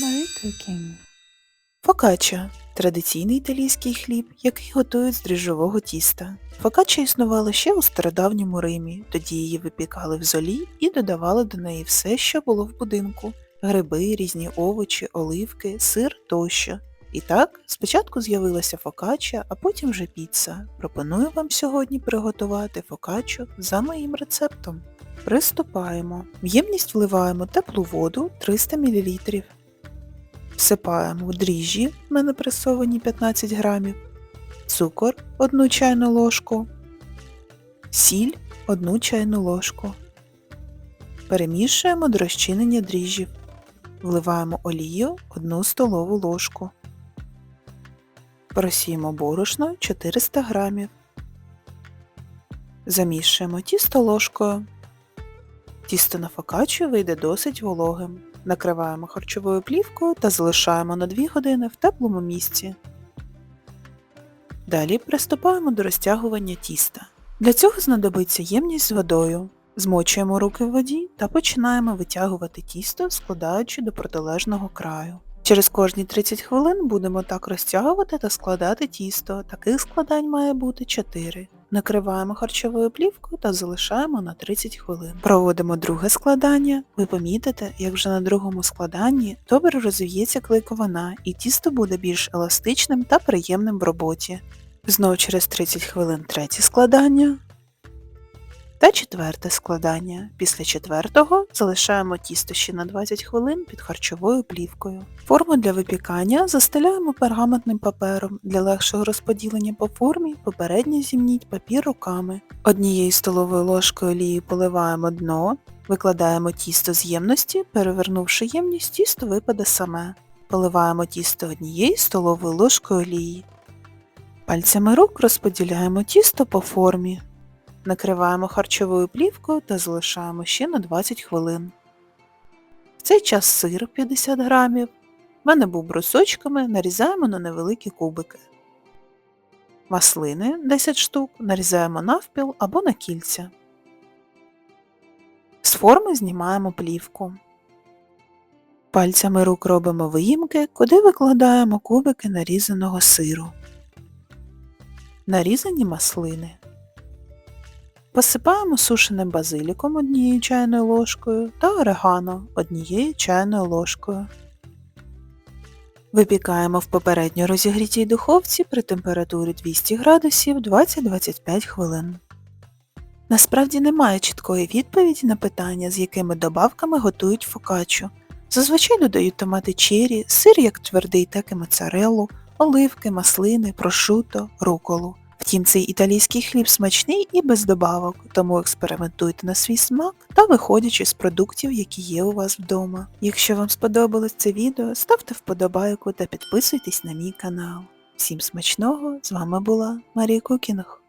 Marie Cooking. Фокачча – традиційний італійський хліб, який готують з дріжджового тіста. Фокачча існувала ще у стародавньому Римі, тоді її випікали в золі і додавали до неї все, що було в будинку – гриби, різні овочі, оливки, сир тощо. І так, спочатку з'явилася фокачча, а потім вже піца. Пропоную вам сьогодні приготувати фокаччу за моїм рецептом. Приступаємо. В ємність вливаємо теплу воду 300 мл. Всипаємо дріжджі, в мене пресовані 15 грамів, цукор 1 чайну ложку, сіль 1 чайну ложку. Перемішуємо до розчинення дріжджів. Вливаємо олію 1 столову ложку. Просіємо борошно 400 грамів. Замішуємо тісто ложкою. Тісто на фокаччу вийде досить вологим. Накриваємо харчовою плівкою та залишаємо на 2 години в теплому місці. Далі приступаємо до розтягування тіста. Для цього знадобиться ємність з водою. Змочуємо руки в воді та починаємо витягувати тісто, складаючи до протилежного краю. Через кожні 30 хвилин будемо так розтягувати та складати тісто. Таких складань має бути 4. Накриваємо харчовою плівкою та залишаємо на 30 хвилин. Проводимо друге складання. Ви помітите, як вже на другому складанні добре розвіється клейковина і тісто буде більш еластичним та приємним в роботі. Знову через 30 хвилин третє складання. Та четверте складання. Після четвертого залишаємо тісто ще на 20 хвилин під харчовою плівкою. Форму для випікання застеляємо пергаментним папером. Для легшого розподілення по формі попередньо зімніть папір руками. Однією столовою ложкою олії поливаємо дно, викладаємо тісто з ємності, перевернувши ємність, тісто випаде саме. Поливаємо тісто однією столовою ложкою олії. Пальцями рук розподіляємо тісто по формі. Накриваємо харчовою плівкою та залишаємо ще на 20 хвилин. В цей час сир 50 грамів. В мене був брусочками, нарізаємо на невеликі кубики. Маслини 10 штук нарізаємо навпіл або на кільця. З форми знімаємо плівку. Пальцями рук робимо виїмки, куди викладаємо кубики нарізаного сиру. Нарізані маслини. Посипаємо сушеним базиліком однією чайною ложкою та орегано однією чайною ложкою. Випікаємо в попередньо розігрітій духовці при температурі 200 градусів 20-25 хвилин. Насправді немає чіткої відповіді на питання, з якими добавками готують фокаччу. Зазвичай додають томати чері, сир як твердий, так і моцареллу, оливки, маслини, прошуто, руколу. Втім, цей італійський хліб смачний і без добавок, тому експериментуйте на свій смак та виходячи з продуктів, які є у вас вдома. Якщо вам сподобалось це відео, ставте вподобайку та підписуйтесь на мій канал. Всім смачного! З вами була Марія Кукінг.